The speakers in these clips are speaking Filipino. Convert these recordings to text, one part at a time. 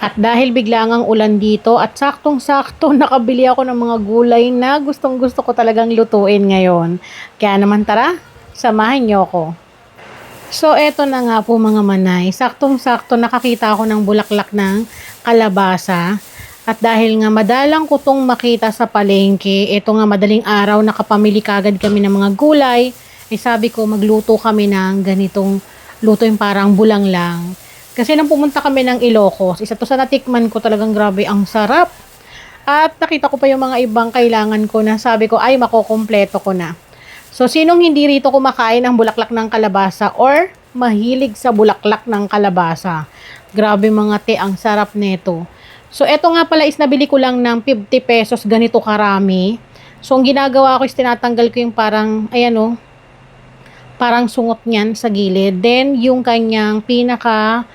At dahil biglang ang ulan dito at saktong-sakto nakabili ako ng mga gulay na gustong gusto ko talagang lutuin ngayon. Kaya naman tara, samahan niyo ako. So eto na nga po mga manay, saktong-sakto nakakita ako ng bulaklak ng kalabasa. At dahil nga madalang ko tong makita sa palengke, eto nga madaling araw nakapamili kagad kami ng mga gulay, eh sabi ko magluto kami ng ganitong luto yung parang bulang lang. Kasi nang pumunta kami ng Ilocos, isa to sa natikman ko talagang grabe ang sarap. At nakita ko pa yung mga ibang kailangan ko na sabi ko ay makokompleto ko na. So sinong hindi rito kumakain ng bulaklak ng kalabasa or mahilig sa bulaklak ng kalabasa? Grabe mga te, ang sarap nito. So eto nga pala is nabili ko lang ng 50 pesos ganito karami. So ang ginagawa ko is tinatanggal ko yung parang ayan oh, parang sungot niyan sa gilid. Then yung kanyang pinaka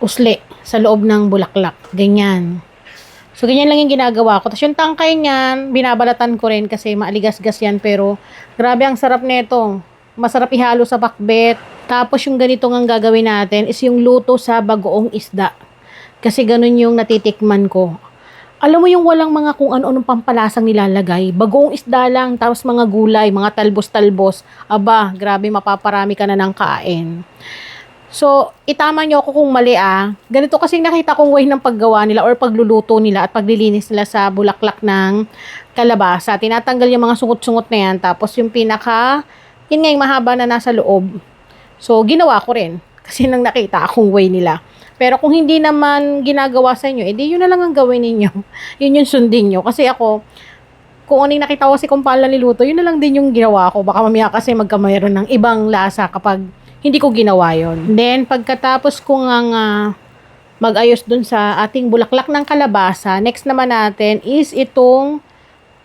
usli sa loob ng bulaklak. Ganyan. So, ganyan lang yung ginagawa ko. Tapos yung tangkay niyan, binabalatan ko rin kasi maaligas-gas yan. Pero, grabe ang sarap nito. Masarap ihalo sa bakbet. Tapos yung ganito nga gagawin natin is yung luto sa bagoong isda. Kasi ganun yung natitikman ko. Alam mo yung walang mga kung ano-anong pampalasang nilalagay. Bagoong isda lang, tapos mga gulay, mga talbos-talbos. Aba, grabe mapaparami ka na ng kain. So, itama nyo ako kung mali ah. Ganito kasi nakita kong way ng paggawa nila or pagluluto nila at paglilinis nila sa bulaklak ng kalabasa. Tinatanggal yung mga sungot-sungot na yan. Tapos yung pinaka, yun nga yung mahaba na nasa loob. So, ginawa ko rin. Kasi nang nakita akong way nila. Pero kung hindi naman ginagawa sa inyo, edi yun na lang ang gawin ninyo. yun yung sundin nyo. Kasi ako, kung ano yung nakita ko si Kumpala niluto, yun na lang din yung ginawa ko. Baka mamaya kasi magkamayroon ng ibang lasa kapag hindi ko ginawa yon. Then, pagkatapos ko nga nga mag-ayos dun sa ating bulaklak ng kalabasa, next naman natin is itong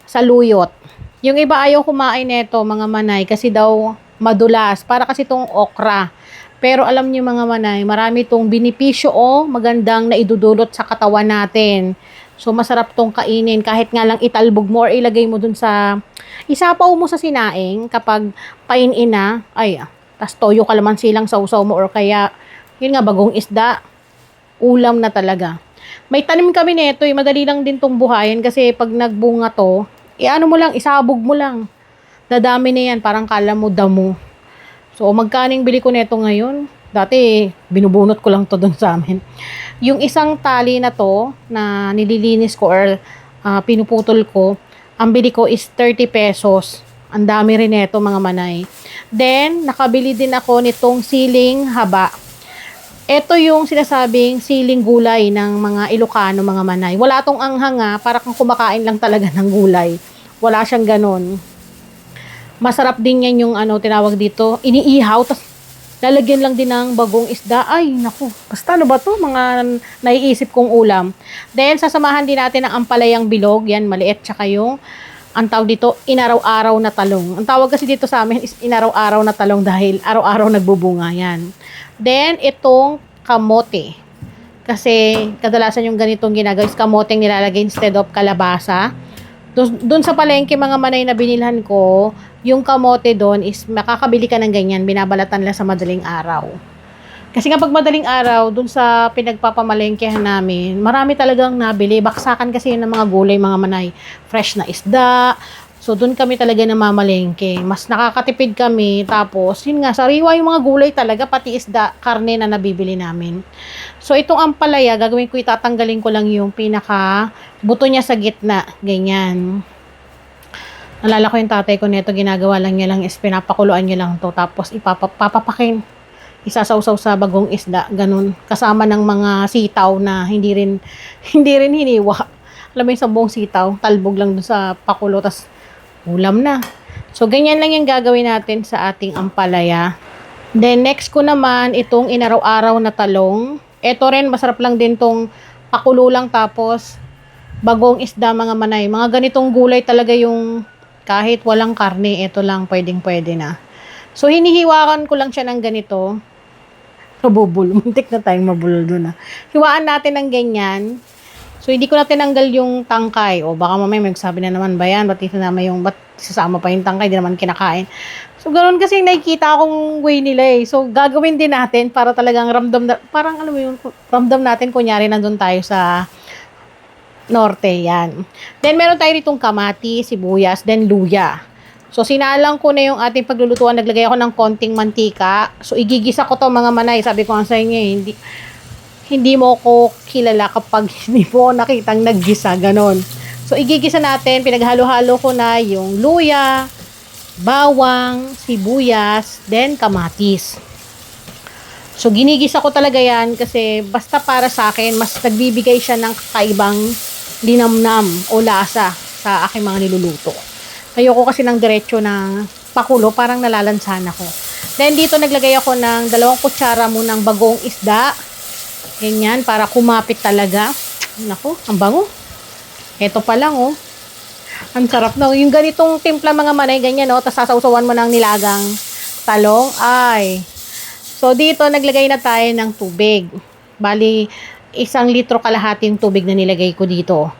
saluyot. Yung iba ayaw kumain nito, mga manay, kasi daw madulas. Para kasi itong okra. Pero alam niyo mga manay, marami itong binipisyo o magandang naidudulot sa katawan natin. So, masarap tong kainin. Kahit nga lang italbog mo or ilagay mo dun sa... Isapaw mo sa sinaing kapag painin na. Ay, tas toyo kalamansi lang sa usaw mo or kaya, yun nga, bagong isda. Ulam na talaga. May tanim kami nito, eh, madali lang din tong buhayin kasi pag nagbunga to, eh ano mo lang, isabog mo lang. Dadami na yan, parang kala mo damo. So, magkaning bili ko neto ngayon? Dati, binubunot ko lang to dun sa amin. Yung isang tali na to, na nililinis ko or ah, pinuputol ko, ang bili ko is 30 pesos. Ang dami rin neto mga manay. Then, nakabili din ako nitong siling haba. Ito yung sinasabing siling gulay ng mga Ilocano, mga manay. Wala tong anghang ha, para kang kumakain lang talaga ng gulay. Wala siyang ganon. Masarap din yan yung ano, tinawag dito, iniihaw, tas lalagyan lang din ng bagong isda. Ay, naku, basta ano ba to? Mga naiisip kong ulam. Then, sasamahan din natin ng ampalayang bilog. Yan, maliit. Tsaka yung, ang tawag dito, inaraw-araw na talong. Ang tawag kasi dito sa amin is inaraw-araw na talong dahil araw-araw nagbubunga. Yan. Then, itong kamote. Kasi, kadalasan yung ganitong ginagawa is kamoteng nilalagay instead of kalabasa. Doon sa palengke mga manay na binilhan ko, yung kamote doon is makakabili ka ng ganyan, binabalatan lang sa madaling araw. Kasi kapag madaling araw, doon sa pinagpapamalengkehan namin, marami talagang nabili. Baksakan kasi yun ng mga gulay, mga manay. Fresh na isda. So, doon kami talaga namamalengke. Mas nakakatipid kami. Tapos, yun nga, sariwa yung mga gulay talaga, pati isda, karne na nabibili namin. So, itong ampalaya, gagawin ko, itatanggalin ko lang yung pinaka buto niya sa gitna. Ganyan. Nalala ko yung tatay ko nito, ginagawa lang niya lang is pinapakuluan niya lang to Tapos, ipapapakin. Isasawsaw sa bagong isda. Ganun. Kasama ng mga sitaw na hindi rin, hindi rin hiniwa. Alam mo yung sa buong sitaw, talbog lang dun sa pakulo, tas ulam na. So, ganyan lang yung gagawin natin sa ating ampalaya. Then, next ko naman, itong inaraw-araw na talong. Ito rin, masarap lang din tong pakulo lang tapos bagong isda mga manay. Mga ganitong gulay talaga yung kahit walang karne, ito lang pwedeng pwede na. So, hinihiwakan ko lang siya ng ganito. Nabubul. Muntik na tayong mabulol doon ah. Hiwaan natin ng ganyan. So, hindi ko na tinanggal yung tangkay. O baka mamaya magsabi na naman ba yan? Ba't tinama yung, ba't sasama pa yung tangkay, di naman kinakain. So, ganoon kasi nakikita akong way nila eh. So, gagawin din natin para talagang ramdam na, parang alam mo yun, ramdam natin kunyari nandun tayo sa norte, yan. Then, meron tayo ditong kamati, sibuyas, then luya. So, sinalang ko na yung ating paglulutuan. Naglagay ako ng konting mantika. So, igigisa ko to mga manay. Sabi ko sa inyo, eh, hindi, hindi mo ko kilala kapag hindi mo nakitang naggisa, ganon. So, igigisa natin, pinaghalo-halo ko na yung luya, bawang, sibuyas, then kamatis. So, ginigisa ko talaga yan kasi basta para sa akin, mas nagbibigay siya ng kakaibang linamnam o lasa sa aking mga niluluto. Ayoko kasi ng diretso ng pakulo, parang nalalansahan ako. Then, dito naglagay ako ng dalawang kutsara mo ng bagong isda. Ganyan, para kumapit talaga. Naku, ang bango. Ito pa lang, oh. Ang sarap na. Yung ganitong timpla mga manay, ganyan, oh. Tapos sasawsawan mo ng nilagang talong. Ay. So, dito, naglagay na tayo ng tubig. Bali, isang litro kalahating tubig na nilagay ko dito.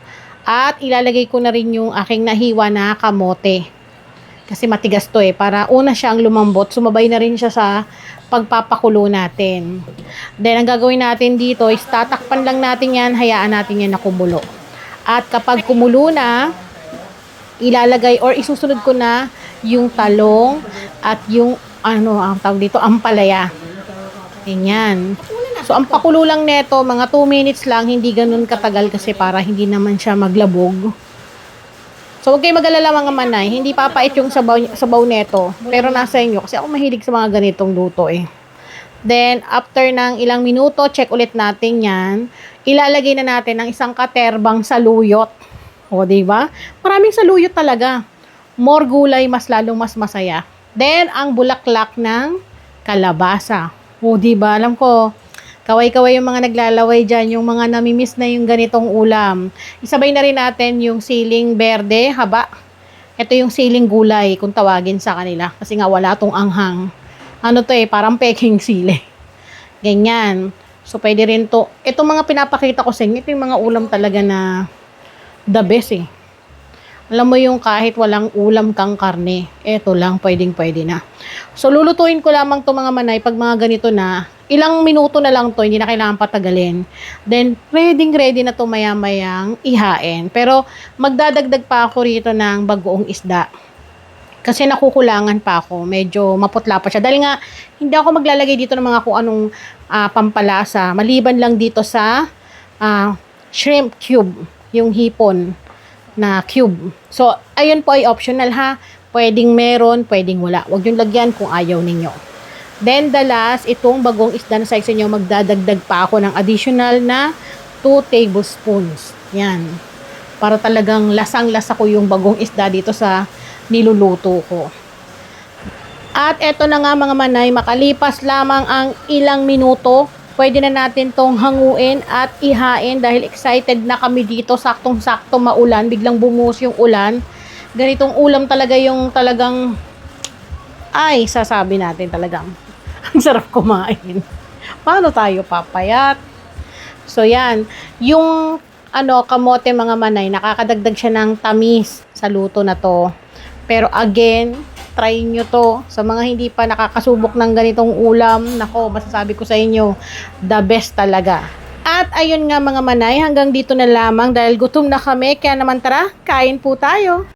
At ilalagay ko na rin yung aking nahiwa na kamote. Kasi matigas to eh. Para una siyang lumambot, sumabay na rin siya sa pagpapakulo natin. Then, ang gagawin natin dito is tatakpan lang natin yan, hayaan natin yan na kumulo. At kapag kumulo na, ilalagay or isusunod ko na yung talong at yung ano ang tawag dito, ampalaya. Ganyan. So, ang pakulo lang neto, mga 2 minutes lang, hindi ganun katagal kasi para hindi naman siya maglabog. So, huwag kayo mag-alala mga manay, hindi papait yung sabaw, sabaw neto. Pero nasa inyo, kasi ako mahilig sa mga ganitong luto eh. Then, after ng ilang minuto, check ulit natin yan. Ilalagay na natin ang isang katerbang saluyot. O, di ba? Maraming saluyot talaga. More gulay, mas lalong mas masaya. Then, ang bulaklak ng kalabasa. O, di ba? Alam ko, kaway-kaway yung mga naglalaway dyan, yung mga namimiss na yung ganitong ulam. Isabay na rin natin yung siling berde, haba. Ito yung siling gulay, kung tawagin sa kanila. Kasi nga wala tong anghang. Ano to eh, parang peking sili. Ganyan. So, pwede rin to. Itong mga pinapakita ko sa inyo, ito yung mga ulam talaga na the best eh. Alam mo yung kahit walang ulam kang karne, eto lang, pwedeng pwede na. So, lulutuin ko lamang to mga manay pag mga ganito na, ilang minuto na lang to, hindi na kailangan patagalin. Then, ready ready na to maya-mayang ihain. Pero, magdadagdag pa ako rito ng bagoong isda. Kasi nakukulangan pa ako. Medyo maputla pa siya. Dahil nga, hindi ako maglalagay dito ng mga kung anong ah, pampalasa. Maliban lang dito sa ah, shrimp cube. Yung hipon na cube. So, ayun po ay optional ha. Pwedeng meron, pwedeng wala. Huwag yung lagyan kung ayaw ninyo. Then, the last, itong bagong isda na sa inyo, magdadagdag pa ako ng additional na 2 tablespoons. Yan. Para talagang lasang-lasa ko yung bagong isda dito sa niluluto ko. At eto na nga mga manay, makalipas lamang ang ilang minuto, pwede na natin tong hanguin at ihain dahil excited na kami dito, saktong-sakto maulan, biglang bumuhos yung ulan. Ganitong ulam talaga yung talagang, ay, sasabi natin talagang, ang sarap kumain. Paano tayo papayat? So yan, yung ano, kamote mga manay, nakakadagdag siya ng tamis sa luto na to. Pero again, try nyo to. Sa mga hindi pa nakakasubok ng ganitong ulam, nako, masasabi ko sa inyo, the best talaga. At ayun nga mga manay, hanggang dito na lamang dahil gutom na kami. Kaya naman tara, kain po tayo.